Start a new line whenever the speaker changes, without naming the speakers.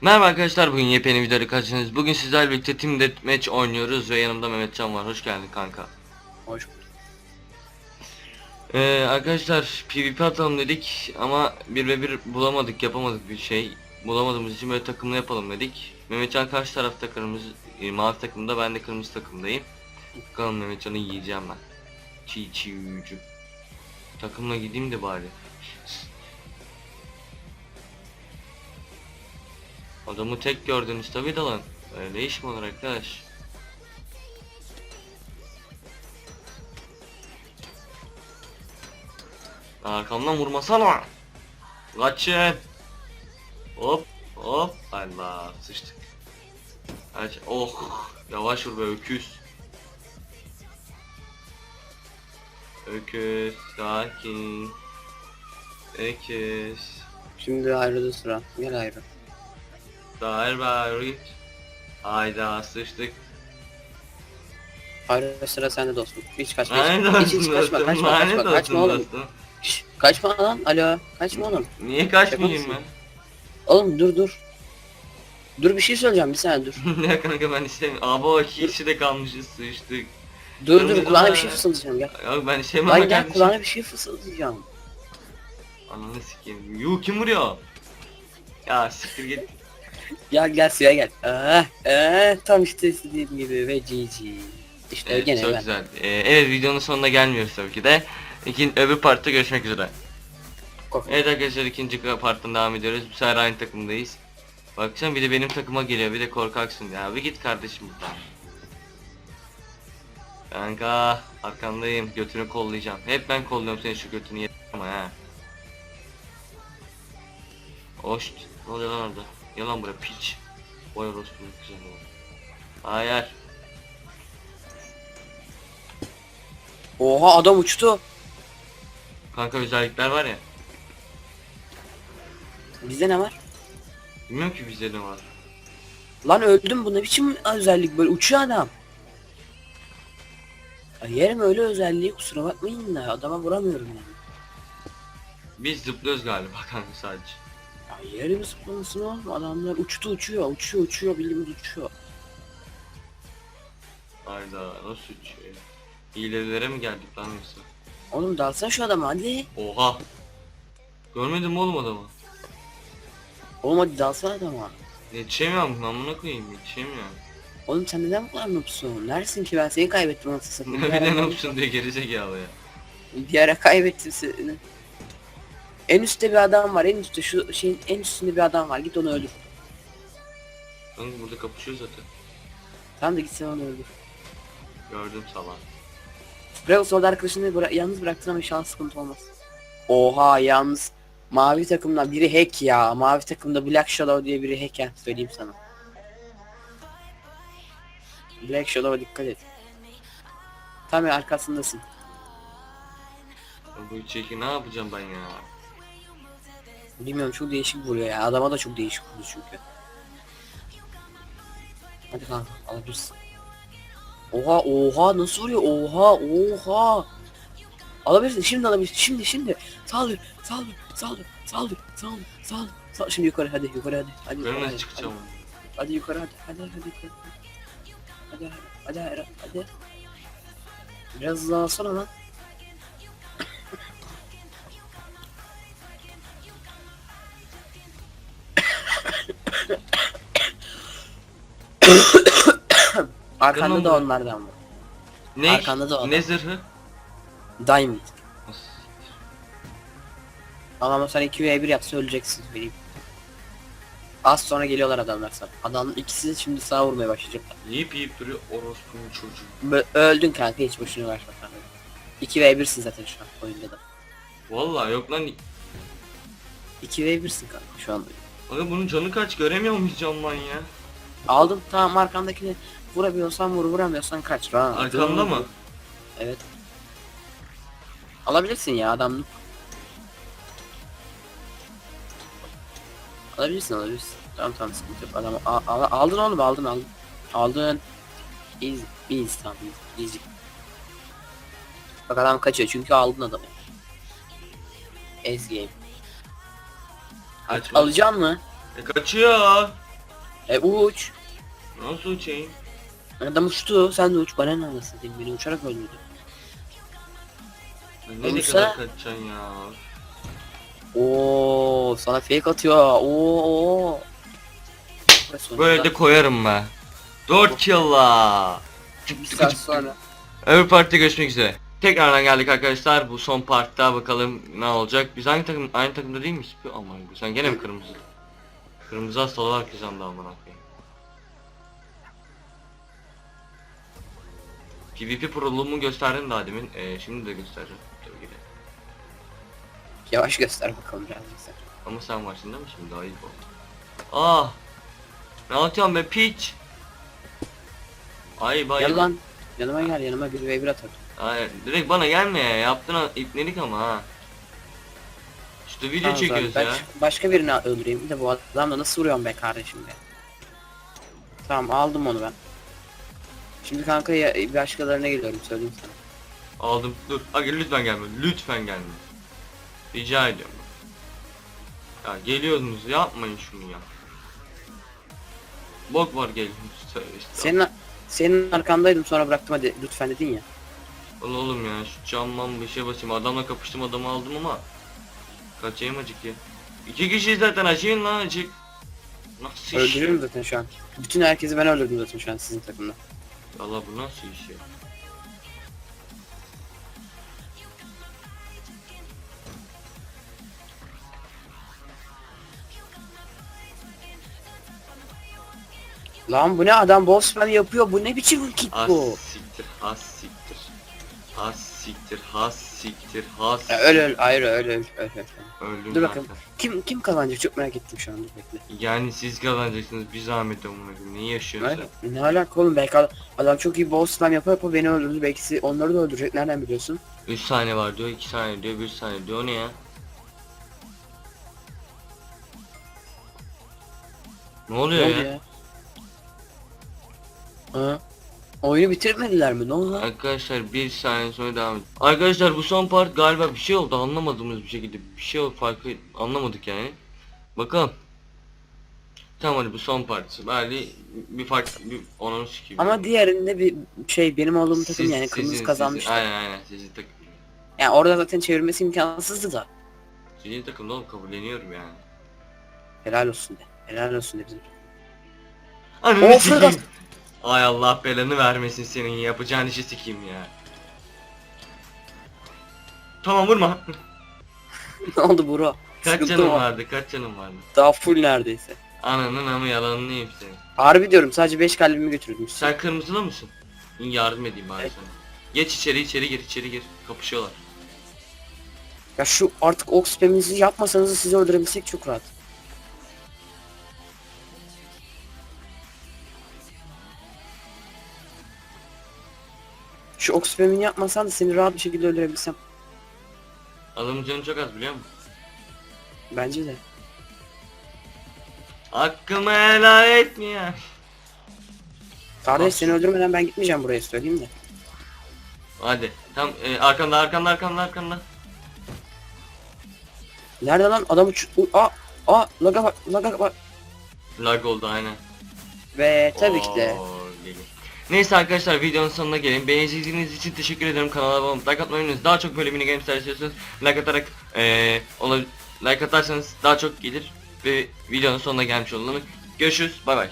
Merhaba arkadaşlar bugün yepyeni videoda karşınızdayız. Bugün sizlerle birlikte Team Deathmatch oynuyoruz ve yanımda Mehmetcan var. Hoş geldin kanka.
Hoş bulduk.
Ee, arkadaşlar PvP atalım dedik ama 1 ve 1 bulamadık yapamadık bir şey. Bulamadığımız için böyle takımla yapalım dedik. Mehmetcan karşı tarafta kırmızı e, mavi takımda ben de kırmızı takımdayım. Bakalım Mehmetcan'ı yiyeceğim ben. Çiğ çiğ yücü. Takımla gideyim de bari. Adamı tek gördünüz tabi de lan. Öyle iş mi olur arkadaş? Arkamdan vurmasana. Kaçın. Hop hop. Allah sıçtık. Aç. Oh. Yavaş vur be öküz. Öküz. Sakin. Öküz.
Şimdi ayrıldı sıra. Gel ayrı.
Dair Barut. Hayda sıçtık.
Ayrı sıra sende dostum. Hiç kaçma.
Lanet
Hiç, hiç, hiç kaçma.
dostum.
Kaçma
Lanet
kaçma. Kaçma oğlum.
dostum.
Kaçma lan. Alo. Kaçma oğlum.
Niye kaçmayayım ben?
Oğlum dur dur. Dur bir şey söyleyeceğim bir saniye dur.
ne kanka ben istemiyorum. Abi o iki kişi de kalmışız sıçtık.
Dur
Kırmızı
dur kulağına bir şey fısıldayacağım gel.
Yok ben istemem
Lan gel kulağına bir şey fısıldayacağım.
Ananı sikeyim. Yuh kim vuruyor? Ya siktir git.
Gel gel suya gel. Ah, ah, tam işte istediğim gibi ve GG. İşte
Evet,
gene
çok
ben.
güzel. Ee, evet videonun sonuna gelmiyoruz tabii ki de. İkinci, öbür partta görüşmek üzere.
Korkma.
Evet arkadaşlar ikinci parttan devam ediyoruz. Bu sefer aynı takımdayız. Bakacağım bir de benim takıma geliyor bir de korkaksın ya. Bir git kardeşim buradan. Kanka arkandayım götünü kollayacağım. Hep ben kolluyorum senin şu götünü yeter ama ha. Hoşt. Ne oluyor lan orada? Yalan buraya piç. Orospu ne güzel oldu. Hayır.
Oha adam uçtu.
Kanka özellikler var ya.
Bizde ne var?
Bilmiyorum ki bizde ne var.
Lan öldüm bu ne biçim özellik böyle uçuyor adam. Ay yerim öyle özelliği kusura bakmayın da adama vuramıyorum yani.
Biz zıplıyoruz galiba kanka sadece.
Ay yerim zıplamasın oğlum adamlar uçtu uçuyor uçuyor uçuyor bildiğimiz uçuyor.
Hayda nasıl uçuyor? Hilelere mi geldik lan yoksa?
Oğlum dalsana şu adama hadi.
Oha. Görmedim mi oğlum adamı.
Oğlum hadi dalsana adama.
Yetişemiyorum amına koyayım yetişemiyorum.
Oğlum sen neden bu kadar noobsun? Neredesin ki ben seni kaybettim anasını satayım.
bir de yapsın diye gerizekalı ya.
Bir ara kaybettim seni. En üstte bir adam var en üstte şu şeyin en üstünde bir adam var git onu öldür.
Kanka burada kapışıyor zaten.
Tamam da git sen onu öldür.
Gördüm sabah.
Bravos orada arkadaşını bıra- yalnız bıraktın ama inşallah sıkıntı olmaz. Oha yalnız mavi takımdan biri hack ya. Mavi takımda Black Shadow diye biri hack ya söyleyeyim sana. Black Shadow'a dikkat et. Tam ya arkasındasın.
Bu çeki ne yapacağım ben ya?
Bilmiyorum çok değişik vuruyor ya. Adama da çok değişik vuruyor çünkü. Hadi kanka alabilirsin. Oha oha nasıl vuruyor? Oha oha. Alabilirsin şimdi alabilirsin. Şimdi şimdi. Saldır saldır saldır saldır saldır saldır. saldır. Şimdi yukarı hadi yukarı hadi. Hadi yukarı, hadi,
çıkacağım?
Hadi, hadi yukarı hadi. Hadi hadi hadi. Hadi hadi hadi hadi. Biraz hızlı alsana lan. Arkanda da onlardan var.
Ne?
Arkanda da adam.
Ne zırhı?
Diamond.
Nasıl?
Ama sen 2v1 yapsa öleceksin benim. Az sonra geliyorlar adamlar sana. Adamın ikisi şimdi sağa vurmaya başlayacaklar.
Yiyip yiyip duruyor orospunun çocuğu.
Bö- öldün kanka hiç boşuna uğraşma kanka. 2v1'sin zaten şu an oyunda da.
Vallahi yok lan.
2v1'sin kanka şu an.
Aga bunun canı kaç göremiyor muyuz camdan ya?
Aldım tamam arkandakini vurabiliyorsan vur vuramıyorsan kaç. Rahat.
Arkamda mı?
Evet. Alabilirsin ya adam. Alabilirsin alabilirsin. Tamam tamam sıkıntı yok. Adam a- a- aldın oğlum aldın aldın. Aldın. Easy, easy tamam easy. easy. Bak adam kaçıyor çünkü aldın adamı. Ace game.
Kaçma.
Alacağım mı?
E kaçıyor.
E uç.
Nasıl uçayım?
Adam uçtu. Sen de uç. Bana ne anasını diyeyim. Beni uçarak öldürdü.
Lan Nereye
Uçsa-
kadar kaçacaksın ya?
Oo, sana fake atıyor. Oo. sonunda
Böyle de koyarım be. 4 kill'la.
bir saat sonra.
Öbür partta görüşmek üzere. Tekrardan geldik arkadaşlar. Bu son partta bakalım ne olacak. Biz aynı takım aynı takımda değil miyiz? Aman bu sen gene mi kırmızı? Kırmızı hastalar kazandı aman koyayım. PvP proluğumu gösterdim daha demin. Ee, şimdi de göstereceğim. Tabii ki de.
Yavaş göster bakalım biraz bize.
Ama sen varsın değil mi şimdi daha iyi oldu. Ah! Ne atıyorsun be piç? Ay bay.
Gel lan. Yanıma gel yanıma bir ve bir atar.
Hayır, direkt bana gelme ya. Yaptığın ipnelik ama ha. İşte video
Tamam,
çekiyoruz
tamam.
ya.
Baş- başka birini öldüreyim. De bu adamla nasıl vuruyorum be kardeşim be. Tamam aldım onu ben. Şimdi kanka ya, başkalarına geliyorum söyleyeyim sana.
Aldım. Dur. Aga lütfen gelme. Lütfen gelme. Rica ediyorum. Ya geliyorsunuz yapmayın şunu ya. Bok var işte.
Senin senin arkandaydım sonra bıraktım hadi lütfen dedin ya.
Lan oğlum ya şu camman bir şey basayım. Adamla kapıştım adamı aldım ama. Kaçayım acık ya. İki kişi zaten açayım lan acık. Nasıl iş?
Öldürüyorum zaten şu an. Bütün herkesi ben öldürdüm zaten şu an sizin takımda.
Allah bu nasıl iş ya?
Lan bu ne adam boss spam yapıyor bu ne biçim
Az
bu?
siktir, az siktir. Az siktir, has siktir, has.
Ya, öl öl ayrı öl öl öl öl.
Öldüm
Dur
zaten.
bakalım. Kim kim kazanacak çok merak ettim şu an dur bekle.
Yani siz kazanacaksınız bir zahmet amına koyayım. Niye yaşıyorsun
Ne, ne alaka oğlum belki adam, adam çok iyi boss spam yapıyor yapıyor beni öldürdü belki siz- onları da öldürecek nereden biliyorsun?
sen? 3 saniye var diyor, 2 saniye diyor, 1 saniye diyor. O ne ya? Ne
Ne
oluyor
oldu
ya?
ya? Ha? Oyunu bitirmediler mi? Ne oldu?
Arkadaşlar bir saniye sonra devam edin. Arkadaşlar bu son part galiba bir şey oldu anlamadığımız bir şekilde bir şey oldu farkı anlamadık yani. Bakalım. Tamam hadi bu son partisi. Bari bir fark bir onun sikeyim.
Ama diğerinde bir şey benim olduğum takım
Siz-
yani kırmızı
sizin-
kazanmıştı.
Sizin, aynen aynen sizin takım.
Yani orada zaten çevirmesi imkansızdı da.
Sizin takımda oğlum kabulleniyorum yani.
Helal olsun de. Helal olsun de bizim.
Ananı sikeyim.
Vegas.
Ay Allah belanı vermesin senin yapacağın işi sikeyim ya. Tamam vurma.
ne oldu bro?
Kaç
Sıkıntı
canım
var.
vardı kaç canım vardı.
Daha full neredeyse.
Ananın ama yalanını senin.
Harbi diyorum sadece 5 kalbimi götürdüm.
Sen kırmızılı mısın? Yardım edeyim bari
Evet.
sana. Geç içeri içeri gir içeri gir. Kapışıyorlar.
Ya şu artık ok spaminizi yapmasanız da sizi öldürebilsek çok rahat. Şu ok spamini yapmasan da seni rahat bir şekilde öldürebilsem.
Adamın canı çok az biliyor musun?
Bence de.
Hakkımı helal etmiyor.
Kardeş seni öldürmeden ben gitmeyeceğim buraya söyleyeyim de.
Hadi. Tam e, arkanda arkanda arkanda arkanda.
Nerede lan adam uç... U- Aa! Aa! Laga bak! Laga bak!
Lag oldu aynen.
Ve tabii ki de.
Oo. Neyse arkadaşlar videonun sonuna gelin. Beni izlediğiniz için teşekkür ederim. Kanala abone olup like atmayı unutmayın. Daha çok böyle mini games istiyorsanız like atarak ona like atarsanız daha çok gelir ve videonun sonuna gelmiş olalım. Görüşürüz. Bay bay.